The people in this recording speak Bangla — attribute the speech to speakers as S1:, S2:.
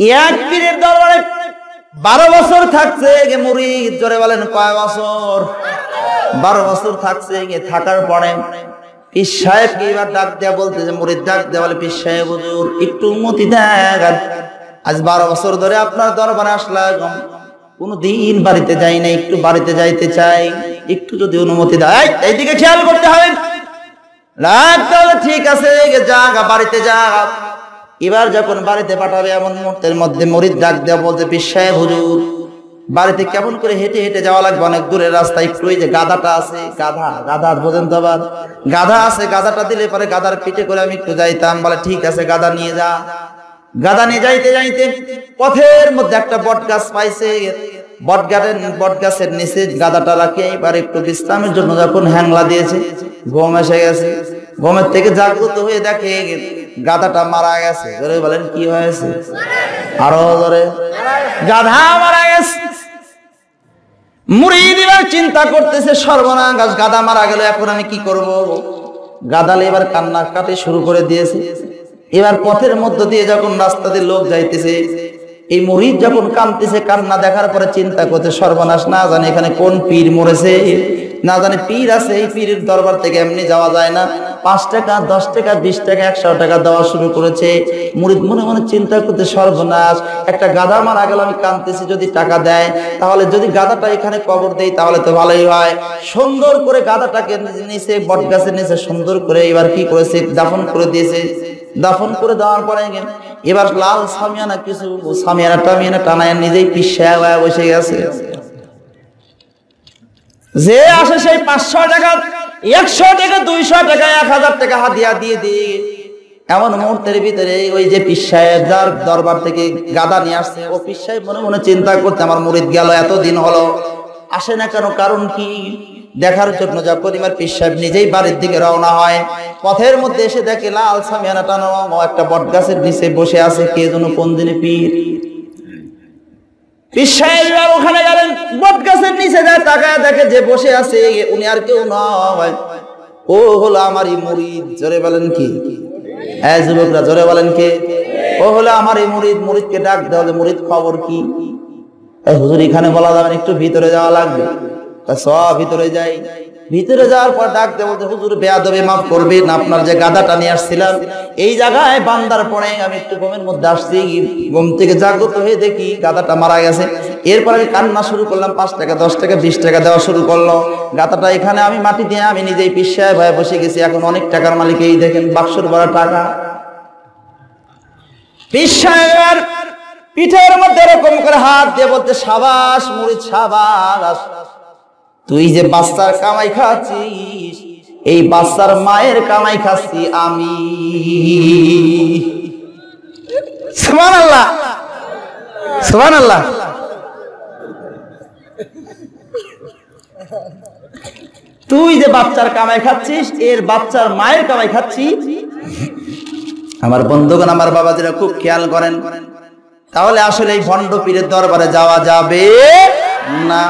S1: এক পীরের দরবারে বারো বছর থাকছে মুরিদ, জোরে বলেন কয় বছর? বারো বছর থাকছে থাকার পরে পীর সাহেবকে এবার ডাক দেয়া বলতে যে, মুরিদ ডাক দেয়া বলে, পীর সাহেব, হুজুর, একটু উন্নতি দেখ আজ বারো বছর ধরে আপনার দরবারে আসলাম। কোনো দিন বাড়িতে যাই না একটু বাড়িতে যাইতে চাই। একটু যদি অনুমতি দেয় এইদিকে খেয়াল করতে হবে। ঠিক আছে যা বাড়িতে যা এবার যখন বাড়িতে পাঠাবে এমন মুহূর্তের মধ্যে মরিদ ডাক দেওয়া বলতে বিশ্বায় হুজুর, বাড়িতে কেমন করে হেঁটে হেঁটে যাওয়া লাগবে? অনেক দূরের রাস্তায় একটু যে গাধাটা আছে, গাধা গাধা বোঝেন তো আবার। গাধা আছে, গাধাটা দিলে পরে গাধার পিঠে করে আমি একটু যাইতাম। বলে, ঠিক আছে, গাধা নিয়ে যা। গাধা নিয়ে যাইতে যাইতে পথের মধ্যে একটা বট গাছ পাইছে। বট গাছের বট গাছের নিচে গাদাটা রাখে। এবার একটু বিশ্রামের জন্য যখন হ্যাংলা দিয়েছে, ঘুম এসে গেছে। ঘুমের থেকে জাগ্রত হয়ে দেখে গাদাটা মারা গেছে। ধরে বলেন, কি হয়েছে? আরও ধরে গাধা মারা গেছে। মুড়ি চিন্তা করতেছে সর্বনাশ। গাদা মারা গেল, এখন আমি কি করব? গাদালে এবার কান্না কাটে শুরু করে দিয়েছে। এবার পথের মধ্য দিয়ে যখন রাস্তা দিয়ে লোক যাইতেছে, এই মুরিদ যখন কানতেছে কান্না দেখার পরে চিন্তা করতে সর্বনাশ, না জানে এখানে কোন পীর মরেছে। না জানে পীর আছে, এই পীরের দরবার থেকে এমনি যাওয়া যায় না। পাঁচ টাকা, দশ টাকা, বিশ টাকা, একশো টাকা দেওয়া শুরু করেছে। মুরিদ মনে মনে চিন্তা করতে সর্বনাশ। একটা গাধা মারা গেল, আমি কানতেছি যদি টাকা দেয়, তাহলে যদি গাধাটা এখানে কবর দেয় তাহলে তো ভালোই হয়। সুন্দর করে গাধাটাকে নিচে বট গাছের নিচে সুন্দর করে এবার কি করেছে? দাফন করে দিয়েছে। দাফন করে দেওয়ার পরে এবার লাল সামিয়ানা কিছু সামিয়ানা টামিয়ানা টানায় নিজেই পিসায় বসে গেছে। যে আসে সেই পাঁচশো টাকা একশো টাকা দুইশো টাকা, এক হাজার টাকা হাতিয়া দিয়ে দিয়ে এমন মুহূর্তের ভিতরে ওই যে পিসাহেব যার দরবার থেকে গাদা নিয়ে আসছে, ও পিসাহেব মনে মনে চিন্তা করতে আমার মুরিদ গেল, এতদিন হলো। আসে না কেন, কারণ কি? দেখার জন্য এবার পীর সাহেব নিজেই বাড়ির দিকে রওনা হয়। পথের মধ্যে এসে দেখে লাল সামিয়ানা টানো, একটা বট গাছের নিচে বসে আছে, কে যেন কোন দিনে পীর। পীর ওখানে গেলেন, বট গাছের নিচে যায়, তাকায় দেখে যে বসে আছে, উনি আর কেউ নয়। ও হলো আমারই জোরে বলেন কি? হ্যাঁ যুবকরা, জোরে বলেন কে? ও হলো আমার এই মুরিদ, মুরিদকে ডাক দেওয়া মুরিদ খবর কি? হুজুর এখানে বলা যাবে একটু ভিতরে যাওয়া লাগবে। সব ভিতরে যাই। ভিতরে যাওয়ার পর ডাক দেবো হুজুর, বেয়াদবে মাফ করবেন আপনার যে গাদাটা নিয়ে আসছিলাম, এই জায়গায় বান্দার পরে আমি একটু ঘুমের মধ্যে আসছি, ঘুম থেকে জাগ্রত হয়ে দেখি গাদাটা মারা গেছে। এরপর আমি কান্না শুরু করলাম, পাঁচ টাকা, দশ টাকা, বিশ টাকা দেওয়া শুরু করল। গাদাটা এখানে আমি মাটি দিয়ে আমি নিজেই পিসায় ভয়ে বসে গেছি, এখন অনেক টাকার মালিক এই দেখেন, বাক্সর ভরা টাকা। পিসায়ের পিঠের মধ্যে এরকম করে হাত দিয়ে বলতে, সাবাস, মুড়ি, সাবাস। তুই যে বাচ্চার কামাই খাচ্ছিস, এই বাচ্চার মায়ের কামাই খাচ্ছি আমি। তুই যে বাচ্চার কামাই খাচ্ছিস, এর বাচ্চার মায়ের কামাই খাচ্ছি। আমার বন্ধুগণ, আমার বাবাজিরা খুব খেয়াল করেন। তাহলে আসলে এই ভণ্ড পীরের দরবারে যাওয়া যাবে না।